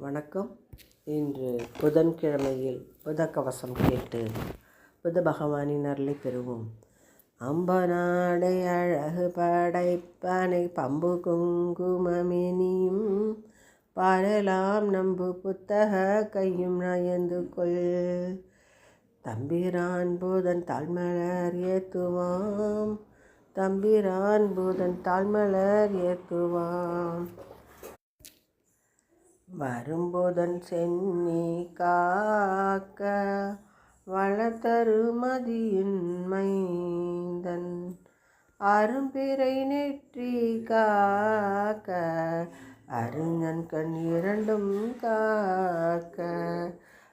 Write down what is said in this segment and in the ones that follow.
வணக்கம். இன்று புதன்கிழமையில் புதக்கவசம் கேட்டு புத பகவானின் அருளை பெறுவோம். அம்பநாடை அழகு படைப்பனை பம்பு குங்குமமினியும் பாரலாம் நம்பு புத்தக கையும் நயந்து கொள். தம்பிரான் பூதன் தாழ்மலர் ஏத்துவாம். தம்பிரான் பூதன் தாழ்மலர் ஏத்துவாம். வரும்போதன் சென்னி காக்க வளர்த்தரு அரும்பிறை நெற்றி காக்க அறிஞன் கண் இரண்டும் காக்க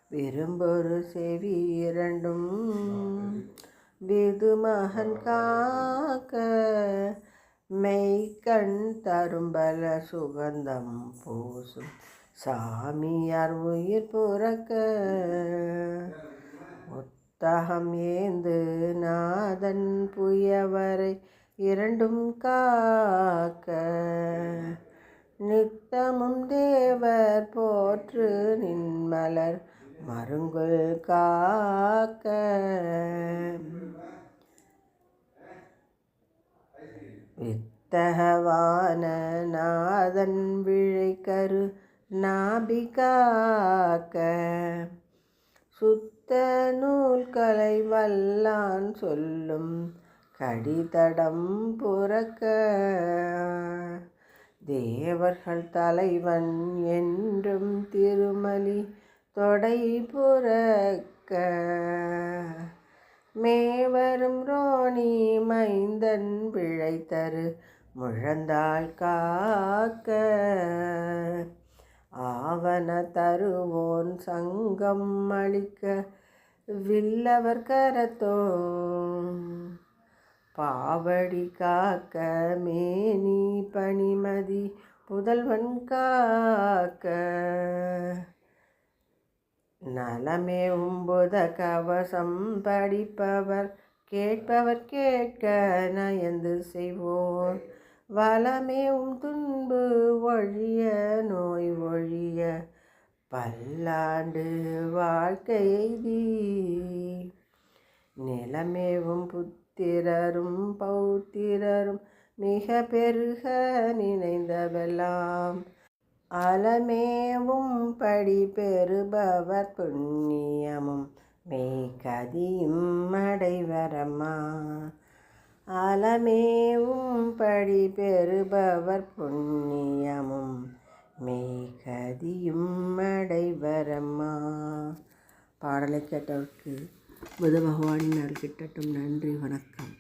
விரும்பொரு செவி இரண்டும் விது மகன் காக்க மெய்கண் தரும்பல சுகந்தம் பூசும் சாமியார் உயிர் புறக்க உத்தகம் ஏந்து நாதன் புயவரை இரண்டும் காக்க நித்தமும் தேவர் போற்று நின்மலர் மருங்குள் காக்க. வித்தகவான நாதன் விழைக்கரு நாபிகாக்க சுத்த நூல்களை வல்லான் சொல்லும் கடிதடம் புறக்க. தேவர்கள் தலைவன் என்றும் திருமலி தொடை புறக்க. மேவரும் ரோணி மைந்தன் பிழைத்தரு முழந்தாள் காக்க. தன தருவோன் சங்கம் அளிக்க வில்லவர் கரத்தோ பாவடி காக்க மேனி பணிமதி புதல்வன் காக்க. நலமே உம்புத கவசம் படிப்பவர் கேட்பவர் கேட்க நயந்து செய்வோர். வளமே உம் துன்பு ஒழியனோ பல்லாண்டு வாழ்க்கையெய்தி. நிலமேவும் புத்திரரும் பௌத்திரரும் மிக பெருக நினைந்தவெல்லாம். அலமேவும் படி பெறுபவர் புண்ணியமும் மெய்கதியும் அடைவரம்மா. அலமேவும் படி பெறுபவர் புண்ணியமும் பாடலை கேட்டவருக்கு புத பகவானின் அருள் கிட்டட்டும். நன்றி வணக்கம்.